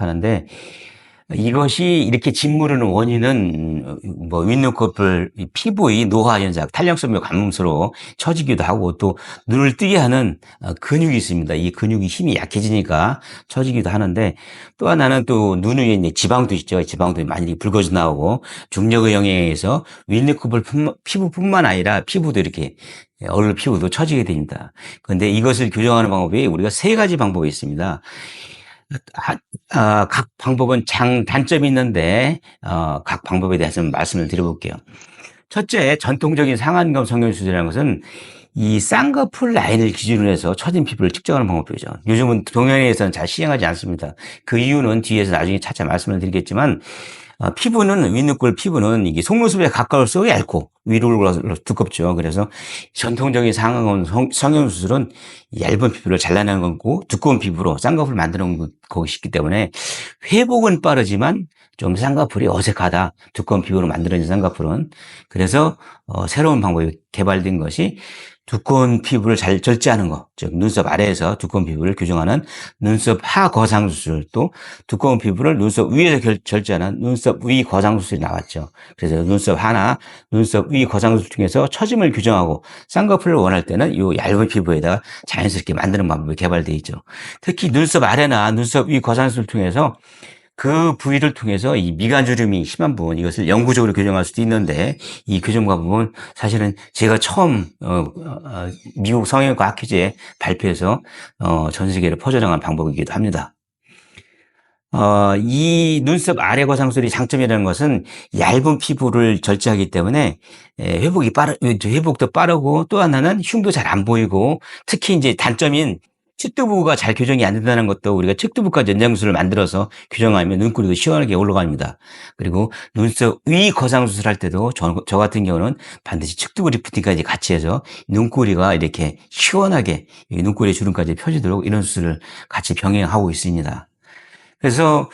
하는데 이것이 이렇게 짓무르는 원인은 뭐 윗눈꺼풀 피부의 노화 현상, 탄력성며 감음수로 처지기도 하고 또 눈을 뜨게 하는 어, 근육이 있습니다. 이 근육이 힘이 약해지니까 처지기도 하는데 또 하나는 또 눈 위에 이제 지방도 있죠. 지방도 많이 붉어져 나오고 중력의 영향에서 윗눈꺼풀 품- 피부뿐만 아니라 피부도 이렇게 얼굴 피부도 처지게 됩니다. 그런데 이것을 교정하는 방법이 우리가 세 가지 방법이 있습니다. 하- 아, 각 방법은 장 단점이 있는데 어, 각 방법에 대해서 말씀을 드려볼게요. 첫째, 전통적인 상안검 성형수술이라는 것은 이 쌍꺼풀 라인을 기준으로 해서 처진 피부를 측정하는 방법이죠. 요즘은 동양에서는 잘 시행하지 않습니다. 그 이유는 뒤에서 나중에 차차 말씀을 드리겠지만 어, 피부는 윗눈골 피부는 이게 속눈썹에 가까울수록 얇고 위로 올라서 두껍죠. 그래서 전통적인 상황은 성- 성형수술은 얇은 피부를 잘라내는 거고 두꺼운 피부로 쌍꺼풀을 만드는 거- 것이기 때문에 회복은 빠르지만 좀 쌍꺼풀이 어색하다. 두꺼운 피부로 만들어진 쌍꺼풀은. 그래서 어, 새로운 방법이 개발된 것이 두꺼운 피부를 잘 절제하는 것, 즉 눈썹 아래에서 두꺼운 피부를 교정하는 눈썹 하 거상 수술, 또 두꺼운 피부를 눈썹 위에서 결- 절제하는 눈썹 위 거상 수술이 나왔죠. 그래서 눈썹 하나, 눈썹 위 거상 수술 중에서 처짐을 교정하고 쌍꺼풀을 원할 때는 이 얇은 피부에다가 자연스럽게 만드는 방법이 개발되어 있죠. 특히 눈썹 아래나 눈썹 위 거상 수술 통해서 그 부위를 통해서 이 미간주름이 심한 부분 이것을 영구적으로 교정할 수도 있는데 이 교정 방법은 사실은 제가 처음 어, 어, 미국 성형외과 학회지에 발표해서 어, 전 세계로 퍼져나간 방법이기도 합니다. 어, 이 눈썹 아래 거상술이 장점이라는 것은 얇은 피부를 절제하기 때문에 에, 회복이 빠르, 회복도 빠르고 또 하나는 흉도 잘 안 보이고 특히 이제 단점인 측두부가 잘 교정이 안 된다는 것도 우리가 측두부까지 연장술을 만들어서 교정하면 눈꼬리도 시원하게 올라갑니다. 그리고 눈썹 위 거상 수술 할 때도 저, 저 같은 경우는 반드시 측두부 리프팅까지 같이 해서 눈꼬리가 이렇게 시원하게 이 눈꼬리 주름까지 펴지도록 이런 수술을 같이 병행하고 있습니다. 그래서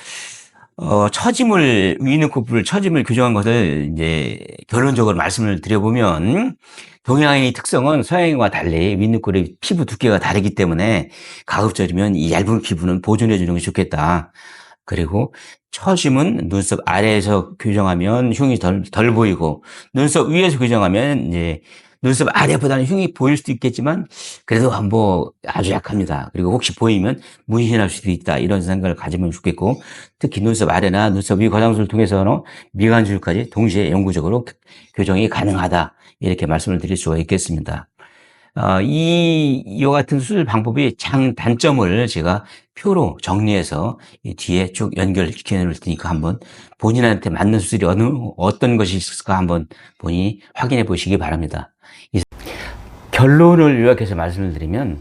어, 처짐을 위눈꺼풀 처짐을 교정한 것을 이제 결론적으로 말씀을 드려보면 동양인의 특성은 서양인과 달리 윗눈꼬리 피부 두께가 다르기 때문에 가급적이면 이 얇은 피부는 보존해 주는 게 좋겠다. 그리고 처짐은 눈썹 아래에서 교정하면 흉이 덜, 덜 보이고 눈썹 위에서 교정하면 이제 눈썹 아래보다는 흉이 보일 수도 있겠지만 그래도 뭐 아주 약합니다. 그리고 혹시 보이면 문신할 수도 있다. 이런 생각을 가지면 좋겠고 특히 눈썹 아래나 눈썹 위 과장술을 통해서는 미간줄까지 동시에 영구적으로 교정이 가능하다. 이렇게 말씀을 드릴 수가 있겠습니다. 어, 이, 이와 같은 수술 방법이 장 단점을 제가 표로 정리해서 이 뒤에 쭉 연결시켜 놓을 테니까 한번 본인한테 맞는 수술이 어느, 어떤 것이 있을까 한번 본인이 확인해 보시기 바랍니다. 이- 결론을 요약해서 말씀을 드리면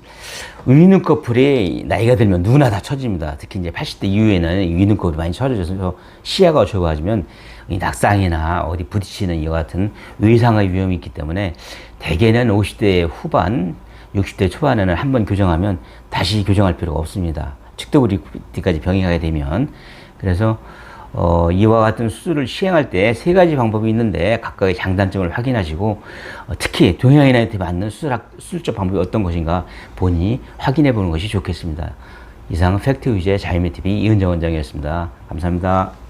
위눈꺼풀이 나이가 들면 누구나 다 처집니다. 특히 이제 80대 이후에는 이 위눈꺼풀이 많이 처져져서 시야가 좁아지면 이 낙상이나 어디 부딪히는 이와 같은 외상의 위험이 있기 때문에 대개는 50대 후반, 60대 초반에는 한 번 교정하면 다시 교정할 필요가 없습니다. 측도부리까지 병행하게 되면 그래서 어, 이와 같은 수술을 시행할 때 세 가지 방법이 있는데 각각의 장단점을 확인하시고 어, 특히 동양인한테 맞는 수술학, 수술적 방법이 어떤 것인가 본인이 확인해 보는 것이 좋겠습니다. 이상 팩트 위주의 자유미 TV 이은정 원장이었습니다. 감사합니다.